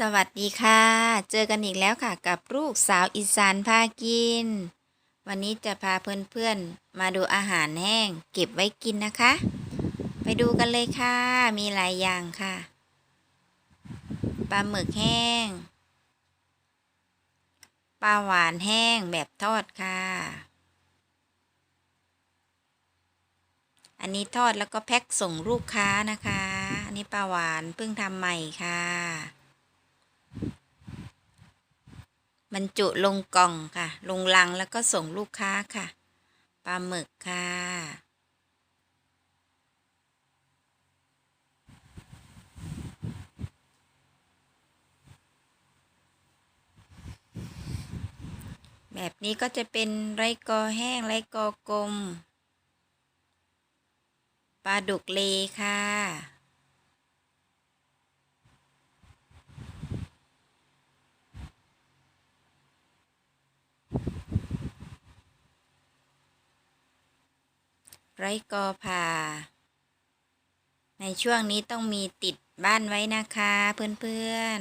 สวัสดีค่ะ เจอกันอีกแล้วค่ะกับลูกสาวอีสานพากิน วันนี้จะพาเพื่อนๆ มาดูอาหารแห้ง เก็บไว้กินนะคะ ไปดูกันเลยค่ะ มีหลายอย่างค่ะ ปลาหมึกแห้ง ปลาหวานแห้งแบบทอดค่ะ อันนี้ทอดแล้วก็แพ็คส่งลูกค้านะคะ อันนี้ปลาหวานเพิ่งทำใหม่ค่ะ บรรจุลงกล่องค่ะ ลงลังแล้วก็ส่งลูกค้าค่ะ ปลาหมึกค่ะ แบบนี้ก็จะเป็นไรกอแห้งไรกอกลม ปลาดุกเลค่ะ ไรกอผ่า ในช่วงนี้ต้องมีติดบ้านไว้นะคะ เพื่อน